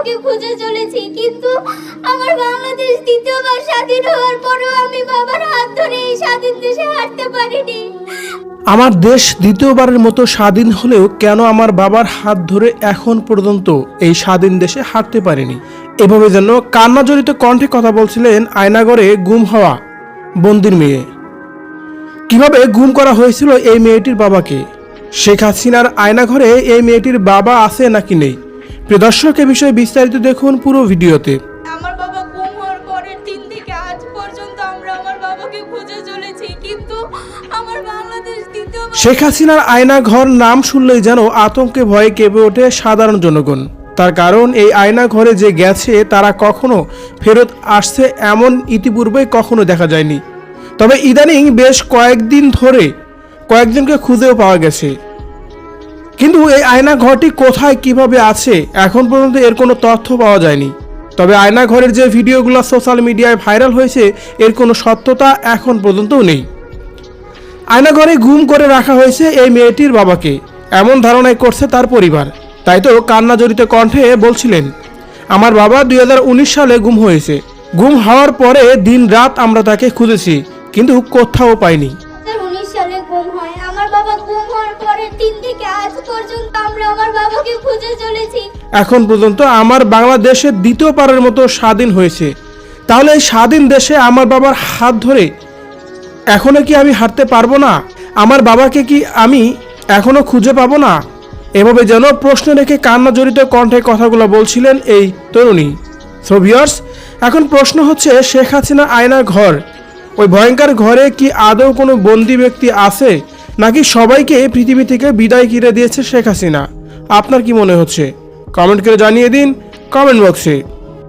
বাবাকে খুঁজে চলেছি, কিন্তু আমার বাংলাদেশ দ্বিতীয়বার স্বাধীন হওয়ার পরেও আমি বাবার হাত ধরে এই স্বাধীন দেশে হাঁটতে পারিনি। আমার দেশ দ্বিতীয়বারের মতো স্বাধীন হলেও কেন আমার বাবার হাত ধরে এখন পর্যন্ত এই স্বাধীন দেশে হাঁটতে পারিনি? এভাবে যেন কান্না জড়িত কণ্ঠে কথা বলছিলেন আয়নাগরে গুম হওয়া বন্দির মেয়ে। কীভাবে গুম করা হয়েছিল এই মেয়েটির বাবাকে? শেখ হাসিনার আয়নাঘরে এই মেয়েটির বাবা আছে নাকি নেই? প্রিয় দর্শক এ বিষয়ে বিস্তারিত দেখুন পুরো ভিডিওতে। আমার বাবা গুম হওয়ার পরের দিন থেকে আজ পর্যন্ত আমরা আমার বাবাকে খুঁজে চলেছি কিন্তু আমার বাংলাদেশ দ্বিতীয় শেখ হাসিনার আয়না ঘর নাম শুনলেই যেন আতঙ্কে ভয়ে কেঁপে ওঠে সাধারণ জনগণ। তার কারণ এই আয়না ঘরে যে গেছে তারা কখনো ফেরত আসছে এমন ইতিপূর্বে কখনো দেখা যায়নি। তবে ইদানিং বেশ কয়েকদিন ধরে কয়েকজনকে খুঁজেও পাওয়া গেছে। কিন্তু এই আয়না ঘরটি কোথায় কীভাবে আছে, এখন পর্যন্ত এর কোনো তথ্য পাওয়া যায়নি। তবে আয়না ঘরের যে ভিডিওগুলো সোশ্যাল মিডিয়ায় ভাইরাল হয়েছে, এর কোনো সত্যতা এখন পর্যন্তও নেই। আয়নাঘরে গুম করে রাখা হয়েছে এই মেয়েটির বাবাকে। এমন ধারণাই করছে তার পরিবার। তাই তো কান্না জড়িত কণ্ঠে বলছিলেন, আমার বাবা দুই হাজার উনিশ সালে গুম হয়েছে। গুম হওয়ার পরে দিন রাত আমরা তাকে খুঁজেছি, কিন্তু কোথাও পাইনি। গুম হয়। আমার বাবা গুম হওয়ার পরের দিন থেকে আজ পর্যন্ত আমরা আমার বাবাকে খুঁজে চলেছি। এখন পর্যন্ত আমার বাংলাদেশের দ্বিতীয় পারের মতো স্বাধীন হয়েছে। তাহলে এই স্বাধীন দেশে আমার বাবার হাত ধরে এখনও কি আমি হাঁটতে পারব না? আমার বাবাকে কি আমি এখনও খুঁজে পাবো না? এভাবে যেন প্রশ্ন রেখে কান্না জড়িত কণ্ঠে কথাগুলো বলছিলেন এই তরুণী। সো ভিউয়ার্স এখন প্রশ্ন হচ্ছে শেখ হাসিনা আয়নার ঘর ওই ভয়ঙ্কর ঘরে কি আদৌ কোনো বন্দি ব্যক্তি আছে? নাকি সবাইকে এই পৃথিবী থেকে বিদায় কিনে দিয়েছে শেখ হাসিনা? আপনার কি মনে হচ্ছে? কমেন্ট করে জানিয়ে দিন কমেন্ট বক্সে।